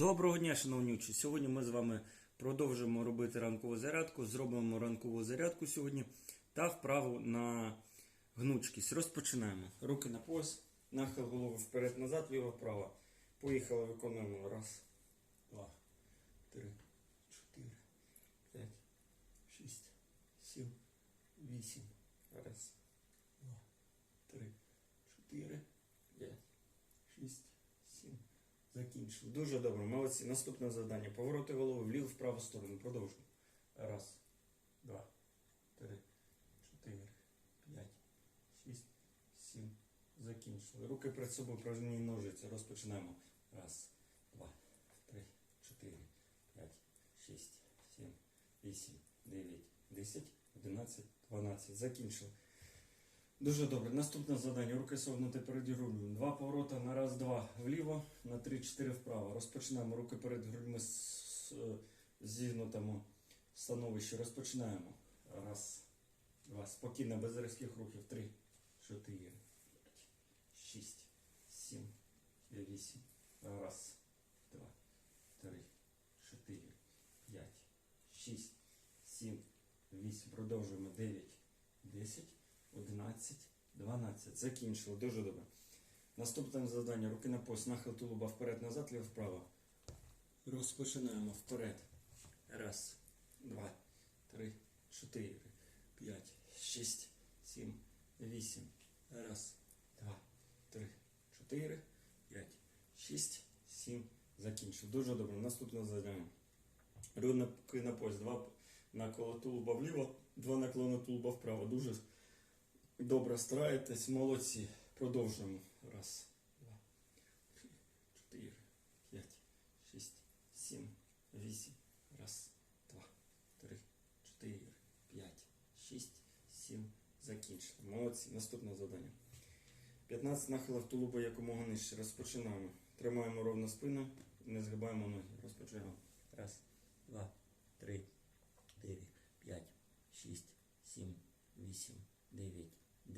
Доброго дня, шановні учні! Сьогодні ми з вами продовжимо робити ранкову зарядку. Зробимо ранкову зарядку сьогодні та вправу на гнучкість. Розпочинаємо. Руки на пояс, нахил голови вперед-назад, ліво-вправо. Поїхали, виконуємо. Раз, два, три, чотири, п'ять, шість, сім, вісім. Раз, два, три, чотири, п'ять, шість, сім. Закінчили. Дуже добре. Молодці. Наступне завдання. Повороти голови вліво в праву сторону. Продовжуємо. Раз, два, три, чотири, п'ять, шість, сім. Закінчили. Руки перед собою прожені ножиці. Розпочинаємо. Раз, два, три, чотири, п'ять, шість, сім, вісім, дев'ять, десять, одинадцять, дванадцять. Закінчили. Дуже добре. Наступне завдання. Руки согнуті перед грудьми. Два поворота на раз, два вліво, на три, чотири вправо. Розпочинаємо. Руки перед грудьми з- з- зігнутому становищі. Розпочинаємо. Раз, два. Спокійно, без різких рухів. Три, чотири, шість, сім, вісім. Раз, два, три, чотири, п'ять, шість, сім, вісім. Продовжуємо. Дев'ять, десять. 11, 12. Закінчили. Дуже добре. Наступне завдання. Руки на пояс. Нахил тулуба вперед-назад, ліво вправо. Розпочинаємо вперед. Раз, два, три, чотири, п'ять, шість, сім, вісім. Раз, два, три, чотири, п'ять, шість, сім. Закінчив. Дуже добре. Наступне завдання. Руки на пояс. Два накола тулуба вліво, два наклони тулуба вправо. Дуже Добре, стараєтесь, молодці. Продовжуємо. Раз, два, три, чотири, п'ять, шість, сім, вісім. Раз, два, три, чотири, п'ять, шість, сім. Закінчили. Молодці. Наступне завдання. 15 нахилів тулуба якомога нижче. Розпочинаємо. Тримаємо ровно спину, не згибаємо ноги. Розпочинаємо. Раз, два, три, чотири, п'ять, шість.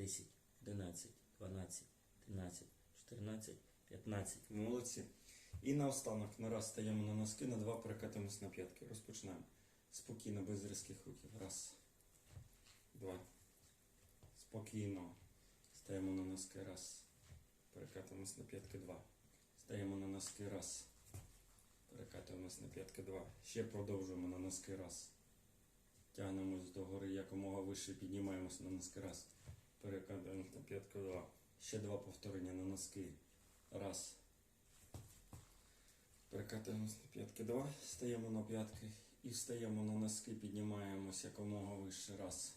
10, 11, 12, 13, 14, 15. Молодці. І наостанок на раз стаємо на носки, на два перекатуємось на п'ятки. Розпочинаємо. Спокійно, без різких рухів. Раз, два. Спокійно. Стаємо на носки. Раз. Перекатуємось на п'ятки. Два. Стаємо на носки. Раз. Перекатуємось на п'ятки. Два. Ще продовжуємо на носки. Раз. Тягнемось догори якомога вище, піднімаємось на носки. Раз. Перекладаємо п'ятку два. Ще два повторення на носки. Раз. Перекатуємось на п'ятки два. Стаємо на п'ятки. І стаємо на носки, піднімаємось якомога вище. Раз.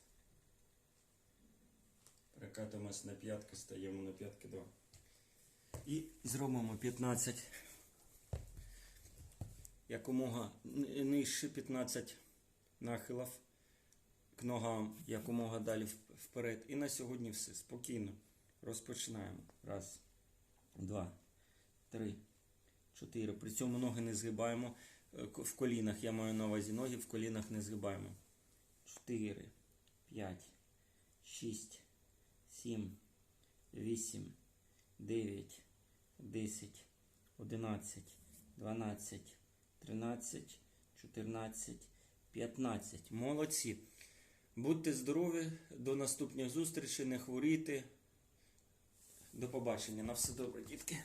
Перекатуємось на п'ятки, стаємо на п'ятки два. І зробимо 15. Якомога нижче 15 нахилів к ногам якомога далі вперед. І на сьогодні все. Спокійно. Розпочинаємо. Раз, два, три, чотири. При цьому ноги не згибаємо. Е, В колінах я маю на увазі ноги, в колінах не згибаємо. Чотири, п'ять, шість, сім, вісім, дев'ять, десять, одинадцять, дванадцять, тринадцять, чотирнадцять, п'ятнадцять. Молодці. Будьте здорові, до наступних зустрічей, не хворійте. До побачення. На все добре, дітки.